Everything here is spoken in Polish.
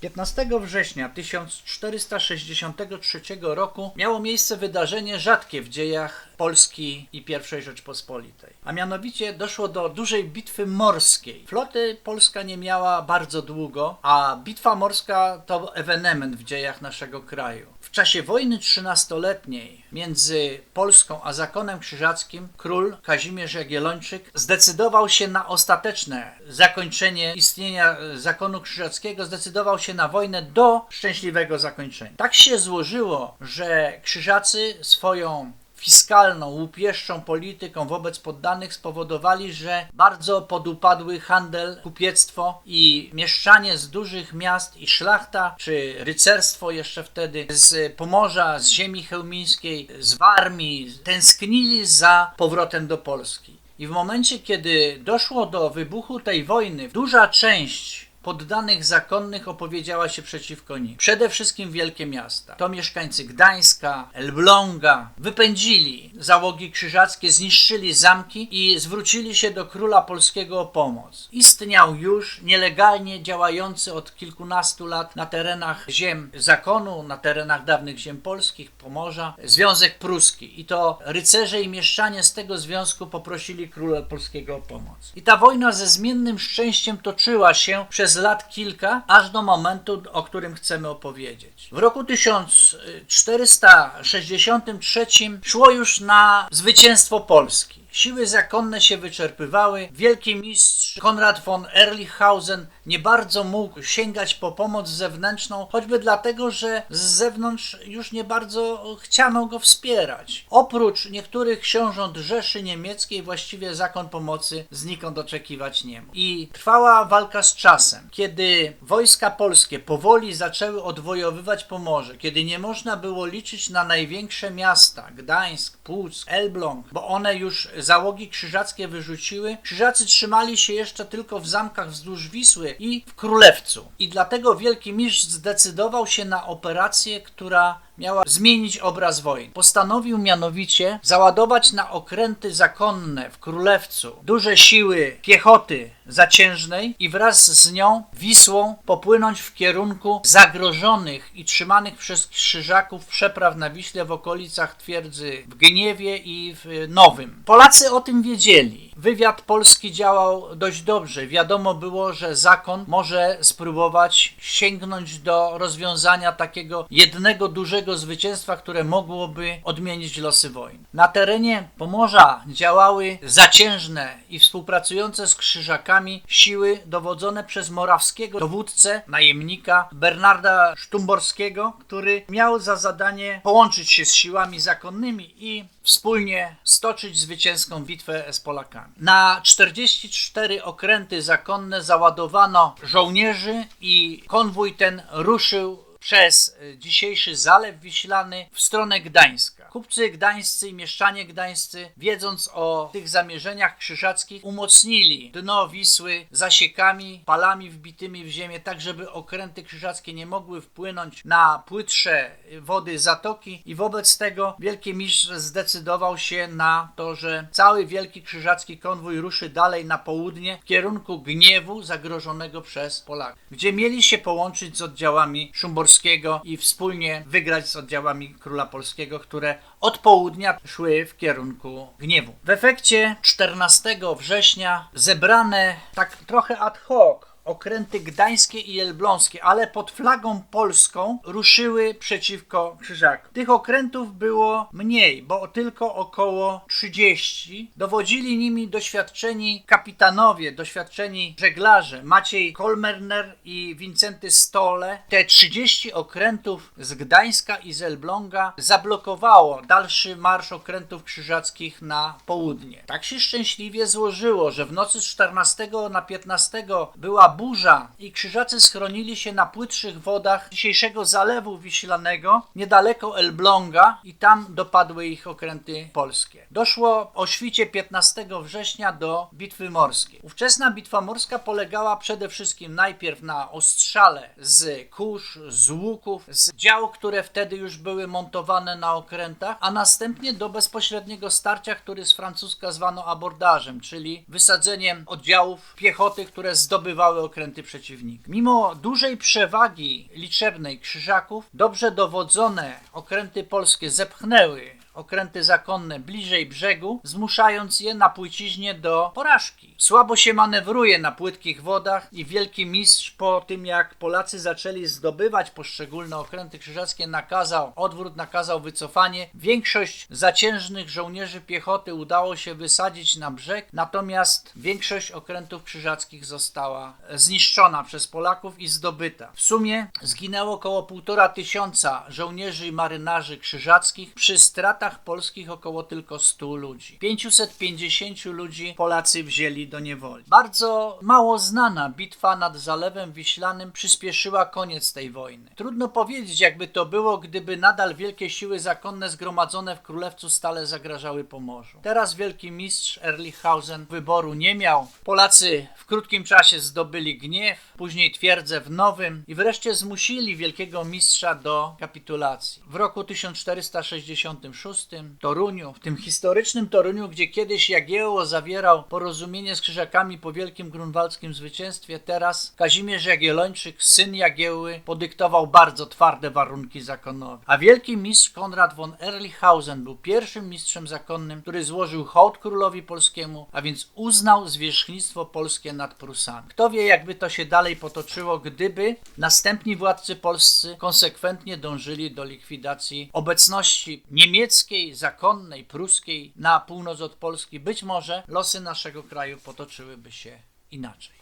15 września 1463 roku miało miejsce wydarzenie rzadkie w dziejach Polski i I Rzeczpospolitej. A mianowicie doszło do dużej bitwy morskiej. Floty Polska nie miała bardzo długo, a bitwa morska to ewenement w dziejach naszego kraju. W czasie wojny trzynastoletniej między Polską a zakonem krzyżackim król Kazimierz Jagiellończyk zdecydował się na ostateczne zakończenie istnienia zakonu krzyżackiego, zdecydował się na wojnę do szczęśliwego zakończenia. Tak się złożyło, że krzyżacy swoją fiskalną, łupieszczą polityką wobec poddanych spowodowali, że bardzo podupadły handel, kupiectwo i mieszczanie z dużych miast i szlachta, czy rycerstwo jeszcze wtedy z Pomorza, z ziemi chełmińskiej, z Warmii, tęsknili za powrotem do Polski. I w momencie, kiedy doszło do wybuchu tej wojny, duża część poddanych zakonnych opowiedziała się przeciwko nim. Przede wszystkim wielkie miasta. To mieszkańcy Gdańska, Elbląga wypędzili załogi krzyżackie, zniszczyli zamki i zwrócili się do króla polskiego o pomoc. Istniał już nielegalnie działający od kilkunastu lat na terenach ziem zakonu, na terenach dawnych ziem polskich, Pomorza, Związek Pruski. I to rycerze i mieszczanie z tego związku poprosili króla polskiego o pomoc. I ta wojna ze zmiennym szczęściem toczyła się przez lat kilka, aż do momentu, o którym chcemy opowiedzieć. W roku 1463 szło już na zwycięstwo Polski. Siły zakonne się wyczerpywały. Wielki mistrz Konrad von Erlichhausen nie bardzo mógł sięgać po pomoc zewnętrzną, choćby dlatego, że z zewnątrz już nie bardzo chciano go wspierać. Oprócz niektórych książąt Rzeszy Niemieckiej właściwie zakon pomocy znikąd oczekiwać nie mógł. I trwała walka z czasem. Kiedy wojska polskie powoli zaczęły odwojowywać Pomorze, kiedy nie można było liczyć na największe miasta, Gdańsk, Puck, Elbląg, bo one już załogi krzyżackie wyrzuciły, krzyżacy trzymali się jeszcze tylko w zamkach wzdłuż Wisły i w Królewcu. I dlatego wielki mistrz zdecydował się na operację, która miała zmienić obraz wojny. Postanowił mianowicie załadować na okręty zakonne w Królewcu duże siły piechoty zaciężnej i wraz z nią Wisłą popłynąć w kierunku zagrożonych i trzymanych przez krzyżaków przepraw na Wiśle w okolicach twierdzy w Gniewie i w Nowym. Polacy o tym wiedzieli. Wywiad polski działał dość dobrze. Wiadomo było, że zakon może spróbować sięgnąć do rozwiązania takiego jednego dużego zwycięstwa, które mogłoby odmienić losy wojny. Na terenie Pomorza działały zaciężne i współpracujące z krzyżakami siły dowodzone przez morawskiego dowódcę, najemnika Bernarda Sztumborskiego, który miał za zadanie połączyć się z siłami zakonnymi i wspólnie stoczyć zwycięską bitwę z Polakami. Na 44 okręty zakonne załadowano żołnierzy i konwój ten ruszył przez e, dzisiejszy Zalew Wiślany w stronę Gdańska. Kupcy gdańscy i mieszczanie gdańscy, wiedząc o tych zamierzeniach krzyżackich, umocnili dno Wisły zasiekami, palami wbitymi w ziemię, tak żeby okręty krzyżackie nie mogły wpłynąć na płytsze wody zatoki i wobec tego wielki mistrz zdecydował się na to, że cały wielki krzyżacki konwój ruszy dalej na południe w kierunku Gniewu zagrożonego przez Polaków, gdzie mieli się połączyć z oddziałami Szumborskiego i wspólnie wygrać z oddziałami Króla Polskiego, które od południa szły w kierunku Gniewu. W efekcie 14 września zebrane tak trochę ad hoc okręty gdańskie i elbląskie, ale pod flagą polską ruszyły przeciwko Krzyżakom. Tych okrętów było mniej, bo tylko około 30. Dowodzili nimi doświadczeni kapitanowie, doświadczeni żeglarze Maciej Kolmerner i Wincenty Stole. Te 30 okrętów z Gdańska i z Elbląga zablokowało dalszy marsz okrętów krzyżackich na południe. Tak się szczęśliwie złożyło, że w nocy z 14 na 15 była burza i krzyżacy schronili się na płytszych wodach dzisiejszego Zalewu Wiślanego, niedaleko Elbląga i tam dopadły ich okręty polskie. Doszło o świcie 15 września do bitwy morskiej. Ówczesna bitwa morska polegała przede wszystkim najpierw na ostrzale z kurz, z łuków, z dział, które wtedy już były montowane na okrętach, a następnie do bezpośredniego starcia, który z francuska zwano abordażem, czyli wysadzeniem oddziałów piechoty, które zdobywały okręty przeciwnika. Mimo dużej przewagi liczebnej krzyżaków, dobrze dowodzone okręty polskie zepchnęły okręty zakonne bliżej brzegu, zmuszając je na płyciźnie do porażki. Słabo się manewruje na płytkich wodach i wielki mistrz po tym jak Polacy zaczęli zdobywać poszczególne okręty krzyżackie nakazał odwrót, nakazał wycofanie. Większość zaciężnych żołnierzy piechoty udało się wysadzić na brzeg, natomiast większość okrętów krzyżackich została zniszczona przez Polaków i zdobyta. W sumie zginęło około półtora tysiąca żołnierzy i marynarzy krzyżackich przy stratach polskich około tylko 100 ludzi. 550 ludzi Polacy wzięli do niewoli. Bardzo mało znana bitwa nad Zalewem Wiślanym przyspieszyła koniec tej wojny. Trudno powiedzieć, jakby to było, gdyby nadal wielkie siły zakonne zgromadzone w Królewcu stale zagrażały Pomorzu. Teraz wielki mistrz Erlichhausen wyboru nie miał. Polacy krótkim czasie zdobyli Gniew, później twierdzę w Nowym i wreszcie zmusili wielkiego mistrza do kapitulacji. W roku 1466 Toruniu, w tym historycznym Toruniu, gdzie kiedyś Jagiełło zawierał porozumienie z Krzyżakami po wielkim grunwaldzkim zwycięstwie, teraz Kazimierz Jagiellończyk, syn Jagiełły, podyktował bardzo twarde warunki zakonowe. A wielki mistrz Konrad von Erlichhausen był pierwszym mistrzem zakonnym, który złożył hołd królowi polskiemu, a więc uznał zwierzchnictwo polskie nad Prusami. Kto wie, jakby to się dalej potoczyło, gdyby następni władcy polscy konsekwentnie dążyli do likwidacji obecności niemieckiej, zakonnej, pruskiej na północ od Polski. Być może losy naszego kraju potoczyłyby się inaczej.